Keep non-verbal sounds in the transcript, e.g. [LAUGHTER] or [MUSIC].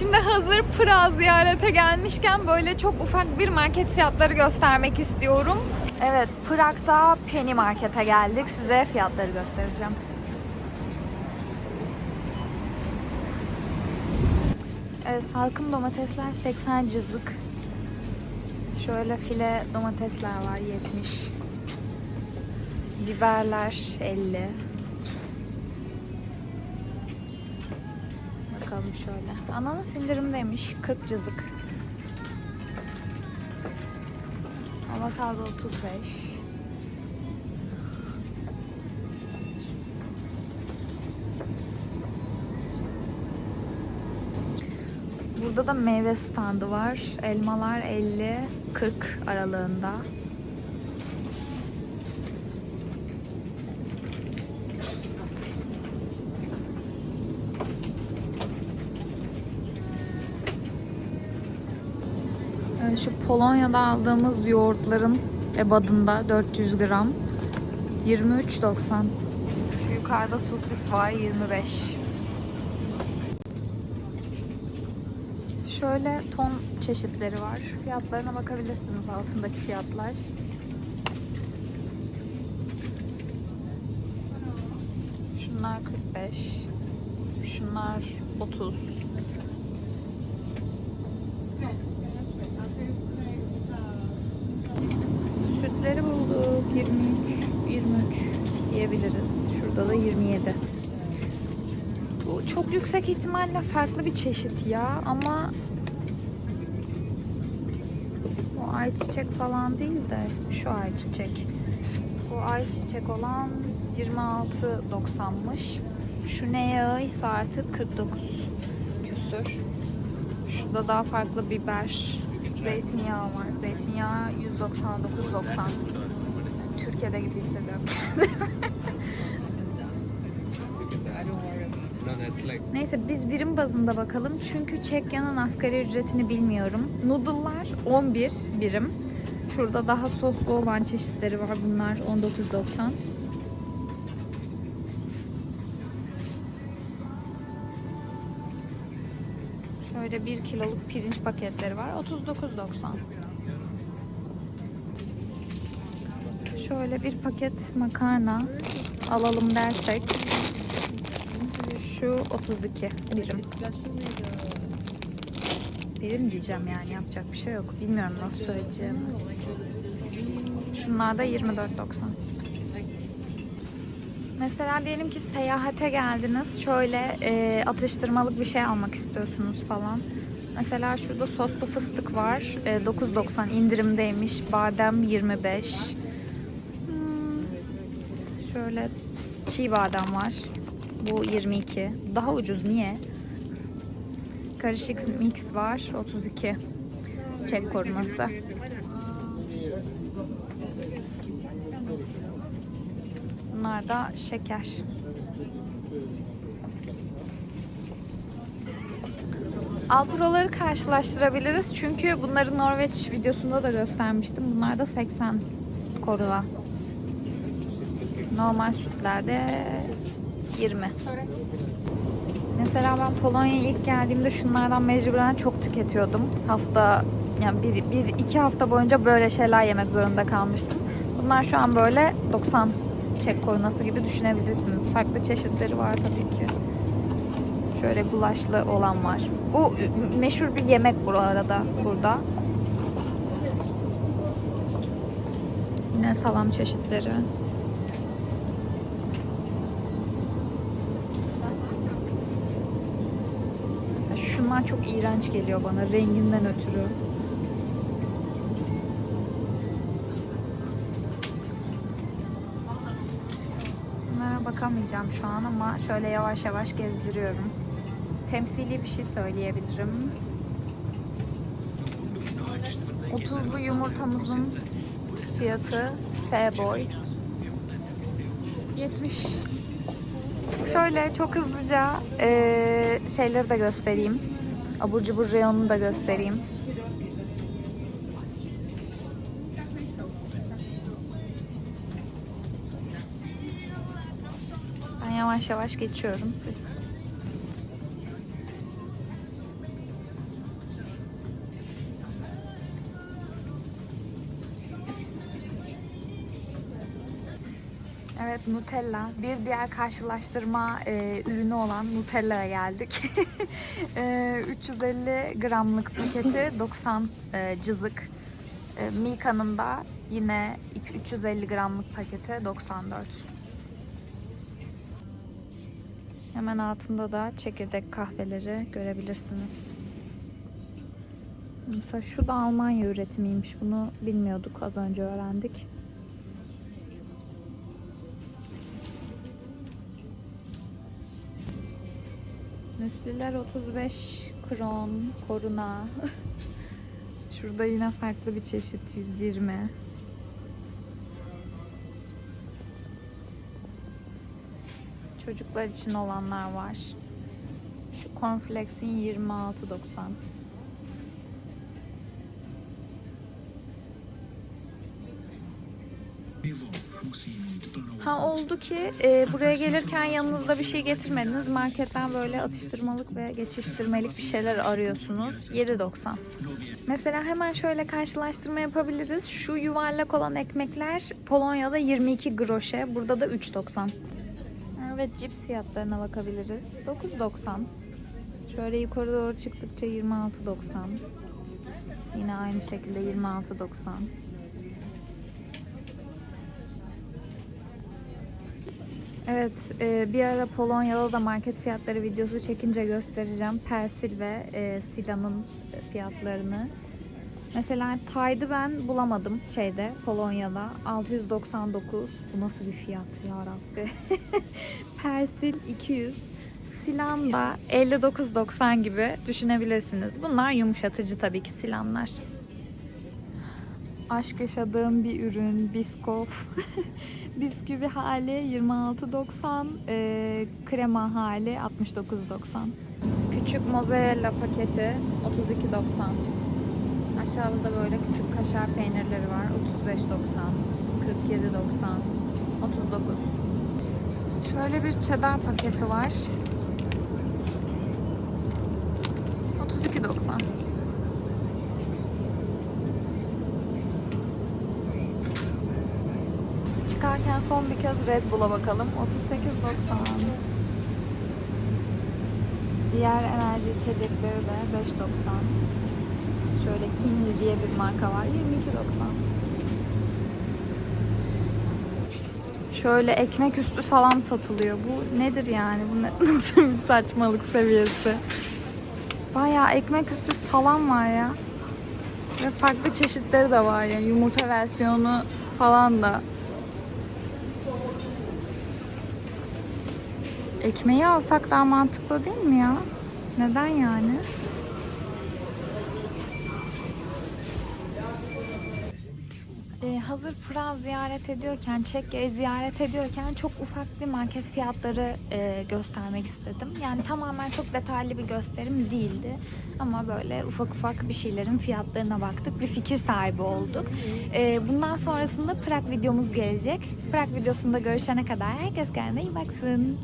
Şimdi hazır Pıra ziyarete gelmişken böyle çok ufak bir market fiyatları göstermek istiyorum. Evet, Prag'da Penny Market'e geldik. Size fiyatları göstereceğim. Evet, salkım domatesler 80 cızık. Şöyle file domatesler var 70. Biberler 50. Bakalım şöyle. Ananas indirimdeymiş 40 cızık. Avokado 35. Burada da meyve standı var. Elmalar 50-40 aralığında. Şu Polonya'da aldığımız yoğurtların ebadında 400 gram 23.90. Şu yukarıda sosis var 25. Şöyle ton çeşitleri var. Fiyatlarına bakabilirsiniz altındaki fiyatlar. Şunlar 45. Şunlar 30. 23, 23 diyebiliriz. Şurada da 27. Bu çok yüksek ihtimalle farklı bir çeşit ya ama bu ayçiçek falan değil de şu ayçiçek. Bu ayçiçek olan 26.90'mış. Şu ne yağı ise artık 49 küsür. Şurada daha farklı biber, zeytinyağı var. Zeytinyağı 199.90. Türkiye'de gibi hissediyorum. [LAUGHS] Neyse biz birim bazında bakalım. Çünkü Çekya'nın asgari ücretini bilmiyorum. Noodle'lar 11 birim. Şurada daha soslu olan çeşitleri var. Bunlar 19.90. Şöyle 1 kiloluk pirinç paketleri var. 39.90. Şöyle bir paket makarna alalım dersek şu 32 birim. Birim diyeceğim yani yapacak bir şey yok. Bilmiyorum nasıl söyleyeceğimi. Şunlar da 24.90. Mesela diyelim ki seyahate geldiniz. Şöyle e, atıştırmalık bir şey almak istiyorsunuz falan. Mesela şurada soslu fıstık var. E, 9.90 indirimdeymiş. Badem 25. Şöyle çiğ badem var. Bu 22. Daha ucuz niye? Karışık mix var 32. Çek koruması. Bunlar da şeker. Alproları karşılaştırabiliriz. Çünkü bunları Norveç videosunda da göstermiştim. Bunlar da 80 korula. Normal sütlerde 20. Mesela ben Polonya'ya ilk geldiğimde şunlardan mecburen çok tüketiyordum. Hafta yani bir, bir iki hafta boyunca böyle şeyler yemek zorunda kalmıştım. Bunlar şu an böyle 90 çek korunası gibi düşünebilirsiniz. Farklı çeşitleri var tabii ki. Şöyle gulaşlı olan var. Bu meşhur bir yemek bu arada burada. Yine salam çeşitleri. Şunlar çok iğrenç geliyor bana renginden ötürü. Bunlara bakamayacağım şu an ama şöyle yavaş yavaş gezdiriyorum. Temsili bir şey söyleyebilirim. 30'lu yumurtamızın fiyatı S boy. 70 Şöyle çok hızlıca eee, şeyleri de göstereyim. Abur cubur reyonunu da göstereyim. Ben yavaş yavaş geçiyorum. Siz Evet Nutella. Bir diğer karşılaştırma e, ürünü olan Nutella'ya geldik. [LAUGHS] e, 350 gramlık paketi [CLEARS THROAT] 90 e, cızık. E, Milka'nın da yine iki- 350 gramlık paketi 94. Hemen altında da çekirdek kahveleri görebilirsiniz. Mesela şu da Almanya üretimiymiş. Bunu bilmiyorduk. Az önce öğrendik. Müsliler 35 kron, koruna. [LAUGHS] Şurada yine farklı bir çeşit 120. Çocuklar için olanlar var. Şu cornflakes'in 26.90. Ha oldu ki e, buraya gelirken yanınızda bir şey getirmediniz. Marketten böyle atıştırmalık ve geçiştirmelik bir şeyler arıyorsunuz. 7.90. Mesela hemen şöyle karşılaştırma yapabiliriz. Şu yuvarlak olan ekmekler Polonya'da 22 groşe, burada da 3.90. Evet cips fiyatlarına bakabiliriz. 9.90. Şöyle yukarı doğru çıktıkça 26.90. Yine aynı şekilde 26.90. Evet, e, bir ara Polonya'da da market fiyatları videosu çekince göstereceğim. Persil ve e, Sila'nın fiyatlarını. Mesela Tide'ı ben bulamadım şeyde Polonya'da. 699. Bu nasıl bir fiyat ya Rabbi. [LAUGHS] Persil 200. Silan da 59.90 gibi düşünebilirsiniz. Bunlar yumuşatıcı tabii ki silanlar. Aşk yaşadığım bir ürün, Biskof. [LAUGHS] Bisküvi hali 26.90, e, krema hali 69.90. Küçük mozzarella paketi 32.90. Aşağıda da böyle küçük kaşar peynirleri var. 35.90, 47.90, 39. Şöyle bir cheddar paketi var. 32.90. Çıkarken son bir kez Red Bull'a bakalım. 38.90. Diğer enerji içecekleri de 5.90. Şöyle Kinley diye bir marka var. 22.90. Şöyle ekmek üstü salam satılıyor. Bu nedir yani? Bu ne, [LAUGHS] nasıl bir saçmalık seviyesi? Bayağı ekmek üstü salam var ya. Ve farklı çeşitleri de var ya. Yumurta versiyonu falan da. Ekmeği alsak daha mantıklı değil mi ya? Neden yani? Ee, hazır Prag ziyaret ediyorken, Çekya'yı ziyaret ediyorken çok ufak bir market fiyatları e, göstermek istedim. Yani tamamen çok detaylı bir gösterim değildi. Ama böyle ufak ufak bir şeylerin fiyatlarına baktık. Bir fikir sahibi olduk. Ee, bundan sonrasında Prag videomuz gelecek. Prag videosunda görüşene kadar herkes kendine iyi baksın.